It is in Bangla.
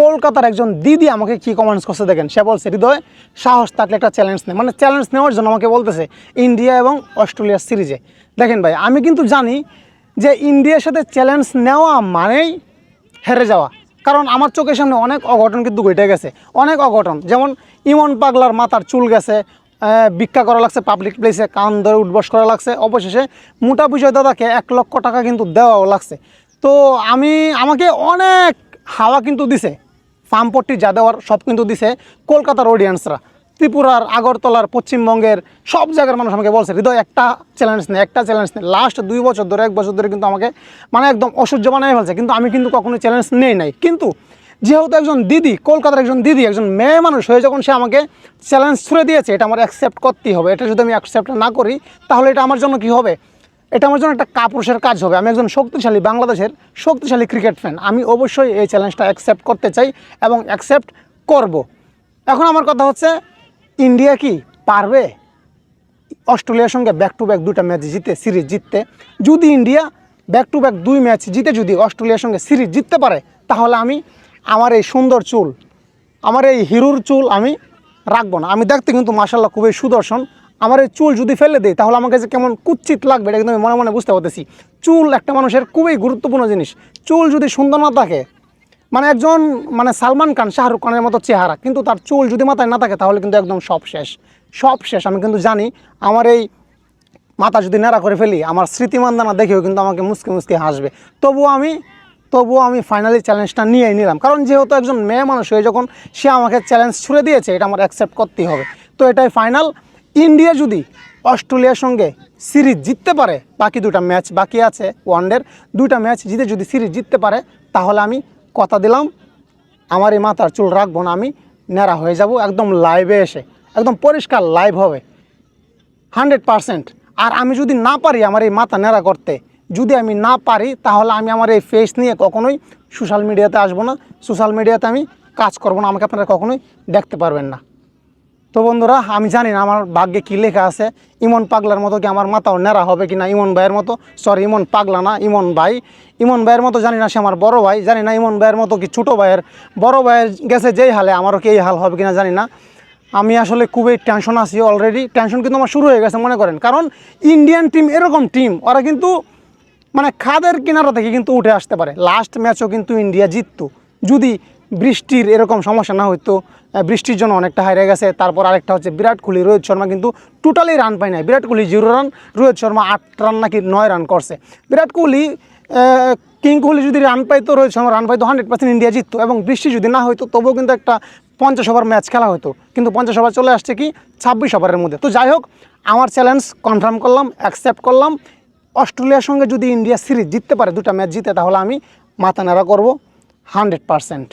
কলকাতার একজন দিদি আমাকে কি কমেন্টস করছে দেখেন, সে বলছে, হৃদয়, সাহস থাকলে একটা চ্যালেঞ্জ নেই মানে চ্যালেঞ্জ নেওয়ার জন্য আমাকে বলতেছে, ইন্ডিয়া এবং অস্ট্রেলিয়ার সিরিজে দেখেন ভাই, আমি কিন্তু জানি যে ইন্ডিয়ার সাথে চ্যালেঞ্জ নেওয়া মানেই হেরে যাওয়া। কারণ আমার চোখের সামনে অনেক অঘটন কিন্তু ঘটে গেছে। অনেক অঘটন। যেমন ইমন পাগলার মাথার চুল গেছে ভিক্ষা করা লাগছে পাবলিক প্লেসে কান ধরে উঠবস করা লাগছে। অবশেষে মোটা বিষয় দাদাকে এক লক্ষ টাকা কিন্তু দেওয়াও লাগছে। তো আমি, আমাকে অনেক হাওয়া কিন্তু দিছে। ফার্মপট্টি যা দেওয়ার সব কিন্তু দিছে কলকাতার অডিয়েন্সরা ত্রিপুরার, আগরতলার, পশ্চিমবঙ্গের, সব জায়গার মানুষ আমাকে বলছে, হৃদয়, একটা চ্যালেঞ্জ নেই, একটা চ্যালেঞ্জ নেই। লাস্ট দুই বছর ধরে, এক বছর ধরে কিন্তু আমাকে মানে একদম অসহ্য বানায় ফেলছে। কিন্তু আমি কিন্তু কখনো চ্যালেঞ্জ নেই নাই। কিন্তু যেহেতু একজন দিদি, কলকাতার একজন দিদি, একজন মেয়ে মানুষ হয়ে যখন সে আমাকে চ্যালেঞ্জ ছুড়ে দিয়েছে, এটা আমার অ্যাকসেপ্ট করতেই হবে। এটা যদি আমি অ্যাকসেপ্ট না করি, তাহলে এটা আমার জন্য কি হবে? এটা আমার জন্য একটা কাপুরুষের কাজ হবে। আমি একজন শক্তিশালী বাংলাদেশের শক্তিশালী ক্রিকেট ফ্যান আমি অবশ্যই এই চ্যালেঞ্জটা অ্যাকসেপ্ট করতে চাই এবং অ্যাকসেপ্ট করব। এখন আমার কথা হচ্ছে ইন্ডিয়া কি পারবে? অস্ট্রেলিয়ার সঙ্গে ব্যাক টু ব্যাক দুটা ম্যাচ জিতে সিরিজ জিততে। যদি ইন্ডিয়া ব্যাক টু ব্যাক দুই ম্যাচ জিতে যদি অস্ট্রেলিয়ার সঙ্গে সিরিজ জিততে পারে, তাহলে আমি আমার এই সুন্দর চুল, আমার এই হিরুর চুল আমি রাখব না। আমি দেখতে কিন্তু মাসাল্লাহ খুবই সুদর্শন। আমার এই চুল যদি ফেলে দেয় তাহলে আমার কাছে কেমন কুচ্ছিত লাগবে এটা কিন্তু আমি মনে মনে বুঝতে পারতেছি। চুল একটা মানুষের খুবই গুরুত্বপূর্ণ জিনিস। চুল যদি সুন্দর না থাকে মানে একজন মানে সালমান খান, শাহরুখ খানের মতো চেহারা, কিন্তু তার চুল যদি মাথায় না থাকে, তাহলে কিন্তু একদম সব শেষ। সব শেষ, আমি কিন্তু জানি। আমার এই মাথা যদি নেড়া করে ফেলি, আমার স্মৃতিমান্দানা দেখেও কিন্তু আমাকে মুসকে মুসকে হাসবে। তবুও আমি তবুও আমি ফাইনালি চ্যালেঞ্জটা নিয়েই নিলাম। কারণ যেহেতু একজন মেয়ে মানুষ হয়ে যখন সে আমাকে চ্যালেঞ্জ ছুড়ে দিয়েছে, এটা আমার অ্যাকসেপ্ট করতেই হবে। তো এটাই ফাইনাল ইন্ডিয়া যদি অস্ট্রেলিয়ার সঙ্গে সিরিজ জিততে পারে, বাকি দুটা ম্যাচ বাকি আছে ওয়ানডের দুইটা ম্যাচ জিতে যদি সিরিজ জিততে পারে, তাহলে আমি কথা দিলাম আমার এই মাথার চুল রাখব না আমি, ন্যাড়া হয়ে যাব, একদম লাইভে এসে, একদম পরিষ্কার লাইভ হবে। হান্ড্রেড পারসেন্ট আর আমি যদি না পারি আমার এই মাথা ন্যাড়া করতে, যদি আমি না পারি, তাহলে আমি আমার এই ফেস নিয়ে কখনোই সোশ্যাল মিডিয়াতে আসব না সোশ্যাল মিডিয়াতে আমি কাজ করব না, আমাকে আপনারা কখনোই দেখতে পারবেন না। তো বন্ধুরা, আমি জানি না আমার ভাগ্যে কী লেখা আছে। ইমন পাগলার মতো কি আমার মাথাও ন্যাড়া হবে কি না ইমন ভাইয়ের মতো? সরি ইমন পাগলা না, ইমন ভাই। ইমন ভাইয়ের মতো জানি না সে আমার বড় ভাই, জানি না ইমন ভাইয়ের মতো কি ছোটো ভাইয়ের। বড় ভাইয়ের গেছে যেই হালে, আমারও কি এই হাল হবে কিনা জানি না। আমি আসলে খুবই টেনশন আছি অলরেডি টেনশন কিন্তু আমার শুরু হয়ে গেছে, মনে করেন। কারণ ইন্ডিয়ান টিম এরকম টিম ওরা কিন্তু মানে খাদের কিনারা থেকে কিন্তু উঠে আসতে পারে। লাস্ট ম্যাচও কিন্তু ইন্ডিয়া জিততো। যদি বৃষ্টির এরকম সমস্যা না হইতো বৃষ্টির জন্য অনেকটা হারিয়ে গেছে। তারপর আরেকটা হচ্ছে বিরাট কোহলি, রোহিত শর্মা কিন্তু টোটালি রান পায় নাই। বিরাট কোহলি জিরো রান রোহিত শর্মা আট রান নাকি নয় রান করছে। বিরাট কোহলি কিং কোহলি যদি রান পাইতো, রোহিত শর্মা রান পাইতো হান্ড্রেড পার্সেন্ট ইন্ডিয়া জিততো। এবং বৃষ্টি যদি না হইতো, তবুও কিন্তু একটা পঞ্চাশ ওভার ম্যাচ খেলা হতো কিন্তু পঞ্চাশ ওভার চলে আসছে কি? ছাব্বিশ ওভারের মধ্যে। তো যাই হোক, আমার চ্যালেঞ্জ কনফার্ম করলাম অ্যাকসেপ্ট করলাম। অস্ট্রেলিয়ার সঙ্গে যদি ইন্ডিয়া সিরিজ জিততে পারে, দুটা ম্যাচ জিতে, তাহলে আমি মাথা নাড়া করব হান্ড্রেড পারসেন্ট